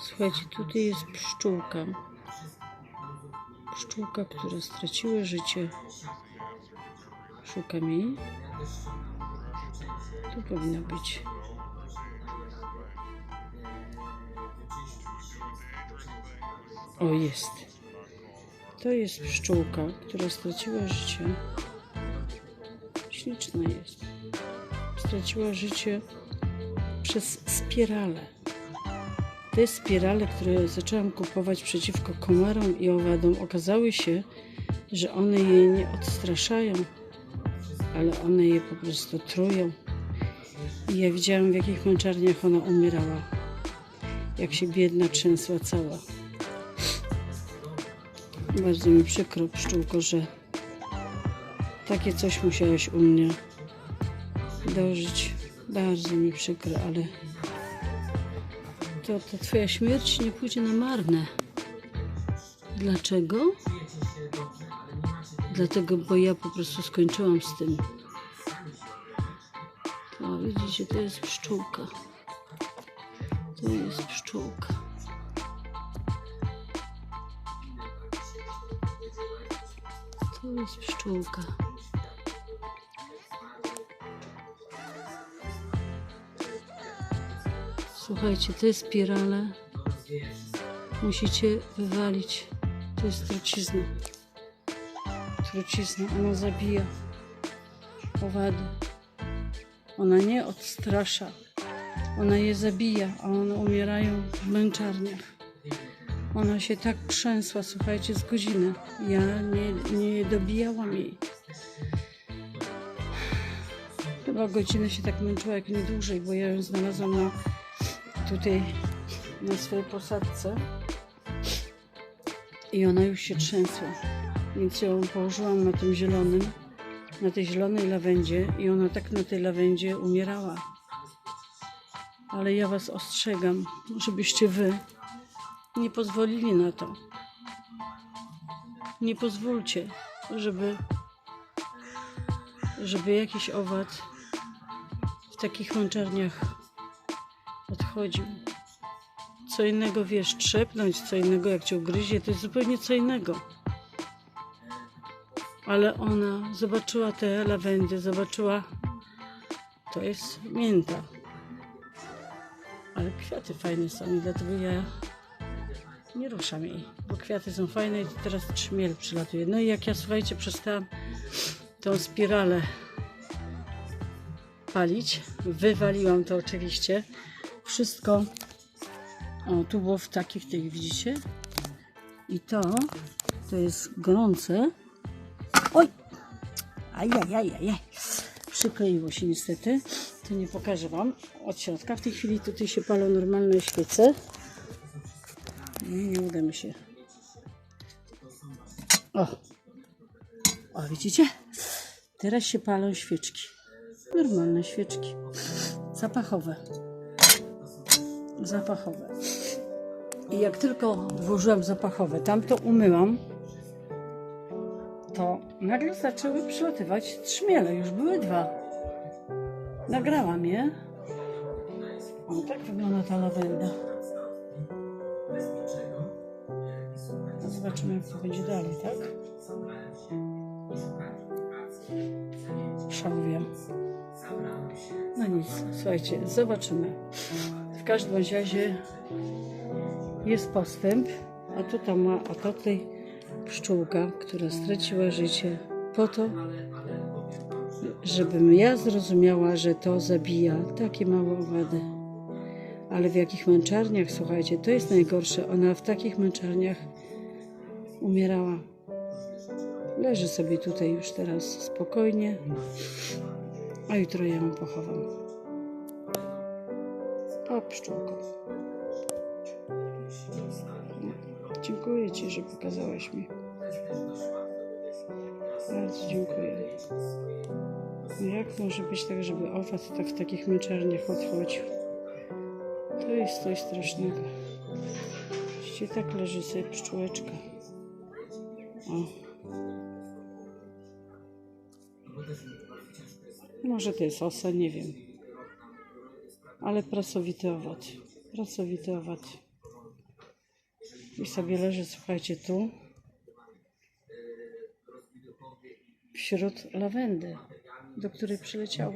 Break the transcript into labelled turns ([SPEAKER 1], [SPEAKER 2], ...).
[SPEAKER 1] Słuchajcie, tutaj jest pszczółka. Pszczółka, która straciła życie. Szukam jej. Tu powinna być. O, jest. To jest pszczółka, która straciła życie. Śliczna jest. Straciła życie przez spirale. Te spirale, które zaczęłam kupować przeciwko komarom i owadom, okazały się, że one jej nie odstraszają, ale one je po prostu trują. I ja widziałam, w jakich męczarniach ona umierała. Jak się biedna trzęsła cała. Bardzo mi przykro, pszczółko, że takie coś musiałaś u mnie dożyć. Bardzo mi przykro, ale to, to twoja śmierć nie pójdzie na marne. Dlaczego? Dlatego, bo ja po prostu skończyłam z tym. To widzicie, to jest pszczółka. To jest pszczółka. To jest pszczółka. Słuchajcie, te spirale musicie wywalić. To jest trucizna. Trucizna, ona zabija owady. Ona nie odstrasza. Ona je zabija, a one umierają w męczarniach. Ona się tak trzęsła, słuchajcie, z godziny. Ja nie, nie dobijałam jej. Chyba godzinę się tak męczyła, jak nie dłużej, bo ja ją znalazłam na, tutaj na swojej posadce i ona już się trzęsła. Więc ją położyłam na tym zielonym, na tej zielonej lawendzie i ona tak na tej lawendzie umierała. Ale ja Was ostrzegam, żebyście Wy nie pozwolili na to. Nie pozwólcie, żeby, żeby jakiś owad w takich męczarniach odchodził. Co innego wiesz, trzepnąć, co innego jak cię ugryzie, to jest zupełnie co innego. Ale ona zobaczyła te lawendy, zobaczyła, to jest mięta. Ale kwiaty fajne są i dlatego ja nie ruszam jej, bo kwiaty są fajne i teraz trzmiel przylatuje. No i jak ja, słuchajcie, przestałam tą spiralę palić, wywaliłam to oczywiście, wszystko, o tu było w takich tych, widzicie? I to, to jest gorące. Oj! Ajajajajaj. Przykleiło się niestety. To nie pokażę Wam od środka. W tej chwili tutaj się palą normalne świece. Nie, nie uda mi się. O! O, widzicie? Teraz się palą świeczki. Normalne świeczki. Zapachowe. Zapachowe. I jak tylko włożyłam zapachowe, tamto umyłam, to nagle zaczęły przylatywać trzmiele. Już były dwa. Nagrałam je. O, tak wygląda ta lawenda. Zobaczymy, jak to będzie dalej, tak? Szałwiem. No nic, słuchajcie, zobaczymy. W każdym razie jest postęp, a tu tam ma, a to tutaj pszczółka, która straciła życie po to, żebym ja zrozumiała, że to zabija takie małe owady. Ale w jakich męczarniach, słuchajcie, to jest najgorsze. Ona w takich męczarniach umierała. Leży sobie tutaj już teraz spokojnie, a jutro ją pochowam. O, pszczółko. Dziękuję Ci, że pokazałaś mi. Bardzo dziękuję. No Jak może być tak, żeby owad tak w takich męczarniach odchodził? To jest coś strasznego. Widzicie, tak leży sobie pszczółeczka. O. Może to jest osa, nie wiem. Ale pracowity owad. Pracowity owad. I sobie leży, słuchajcie, tu. Wśród lawendy, do której przyleciało.